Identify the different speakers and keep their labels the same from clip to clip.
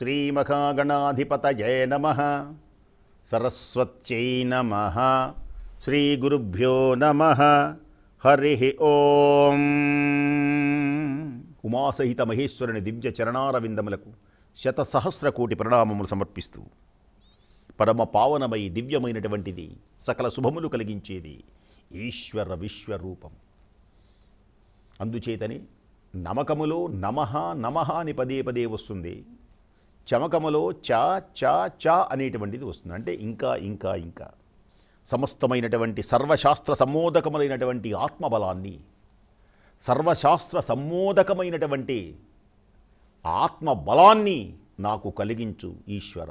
Speaker 1: శ్రీమహాగణాధిపతయే నమ. సరస్వత్యై నమ. శ్రీగురుభ్యో నమ. హరి ఓం. ఉమాసహిత మహేశ్వరుని దివ్య చరణారవిందములకు శతసహస్ర కోటి ప్రణామములు సమర్పిస్తూ పరమ పావనమై దివ్యమైనటువంటిది సకల శుభములు కలిగించేది ఈశ్వర విశ్వరూపం. అందుచేతని నమకములో నమ నమ అని పదే పదే వస్తుంది. చమకములో చా చా చా అనేటువంటిది వస్తుంది. అంటే ఇంకా ఇంకా ఇంకా. సమస్తమైనటువంటి సర్వశాస్త్ర సమ్మోదకములైనటువంటి ఆత్మబలాన్ని సర్వశాస్త్ర సమ్మోదకమైనటువంటి ఆత్మబలాన్ని నాకు కలిగించు ఈశ్వర.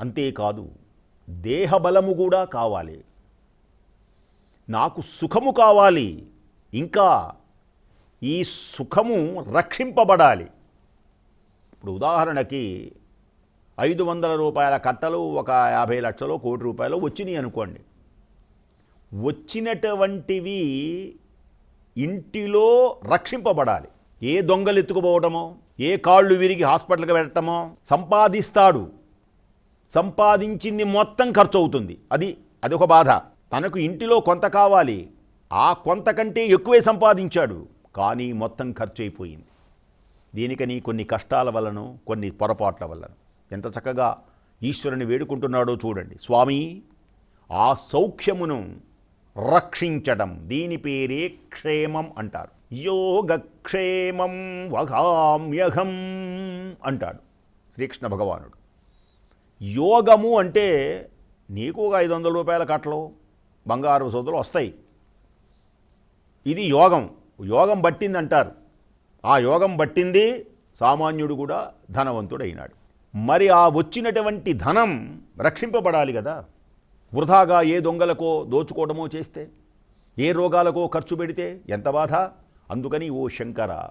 Speaker 1: అంతేకాదు దేహబలము కూడా కావాలి. నాకు సుఖము కావాలి. ఇంకా ఈ సుఖము రక్షింపబడాలి. ఇప్పుడు ఉదాహరణకి ఐదు వందల రూపాయల కట్టలు ఒక యాభై లక్షలు కోటి రూపాయలు వచ్చినాయి అనుకోండి. వచ్చినటువంటివి ఇంటిలో రక్షింపబడాలి. ఏ దొంగలు ఎత్తుకుపోవటమో ఏ కాళ్ళు విరిగి హాస్పిటల్కి వెళ్ళటమో సంపాదిస్తాడు. సంపాదించింది మొత్తం ఖర్చు అవుతుంది అది అదొక బాధ. తనకు ఇంటిలో కొంత కావాలి. ఆ కొంత కంటే ఎక్కువే సంపాదించాడు. కానీ మొత్తం ఖర్చు అయిపోయింది దీనికని కొన్ని కష్టాల వలన కొన్ని పొరపాట్ల వలన. ఎంత చక్కగా ఈశ్వరుని వేడుకుంటున్నాడో చూడండి. స్వామి ఆ సౌఖ్యమును రక్షించడం దీని పేరే క్షేమం అంటారు. యోగక్షేమం వహామ్యహం అంటాడు శ్రీకృష్ణ భగవానుడు. యోగము అంటే నీకు ఒక ఐదు వందల రూపాయల కట్టలు బంగారు సోదరులు వస్తాయి. ఇది యోగం. యోగం పట్టిందంటారు. ఆ యోగం పట్టింది సామాన్యుడు కూడా ధనవంతుడైనాడు. మరి ఆ వచ్చినటువంటి ధనం రక్షింపబడాలి కదా. వృధాగా ఏ దొంగలకో దోచుకోవడమో చేస్తే ఏ రోగాలకో ఖర్చు పెడితే ఎంత బాధ? అందుకని ఓ శంకర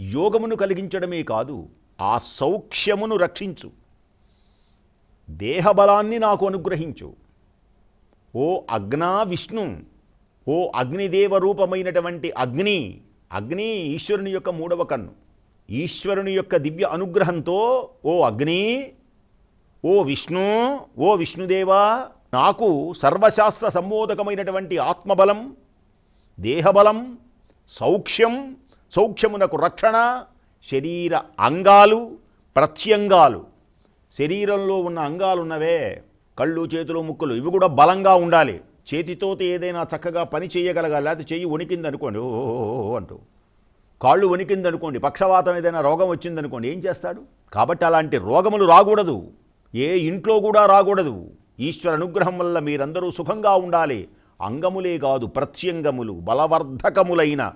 Speaker 1: యోగమును కలిగించడమే కాదు ఆ సౌఖ్యమును రక్షించు. దేహబలాన్ని నాకు అనుగ్రహించు. ఓ అగ్నా విష్ణు ఓ అగ్నిదేవ రూపమైనటువంటి అగ్ని అగ్ని ఈశ్వరుని యొక్క మూడవ కన్ను. ఈశ్వరుని యొక్క దివ్య అనుగ్రహంతో ఓ అగ్ని ఓ విష్ణు ఓ విష్ణుదేవా నాకు సర్వశాస్త్ర సంబోధకమైనటువంటి ఆత్మబలం దేహబలం సౌఖ్యం సౌఖ్యమునకు రక్షణ శరీర అంగాలు ప్రత్యంగాలు. శరీరంలో ఉన్న అంగాలు ఉన్నవే కళ్ళు చేతులు ముక్కులు ఇవి కూడా బలంగా ఉండాలి. చేతితో ఏదైనా చక్కగా పని చేయగలగాలి లేకపోతే చెయ్యి వణికిందనుకోండి ఓ అంటూ. కాళ్ళు వణికిందనుకోండి పక్షవాతం ఏదైనా రోగం వచ్చిందనుకోండి ఏం చేస్తాడు? కాబట్టి అలాంటి రోగములు రాకూడదు. ఏ ఇంట్లో కూడా రాకూడదు. ఈశ్వర అనుగ్రహం వల్ల మీరందరూ సుఖంగా ఉండాలి. అంగములే కాదు ప్రత్యంగములు బలవర్ధకములైన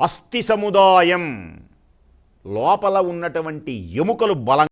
Speaker 1: అస్థి సముదాయం. లోపల ఉన్నటువంటి ఎముకలు బలం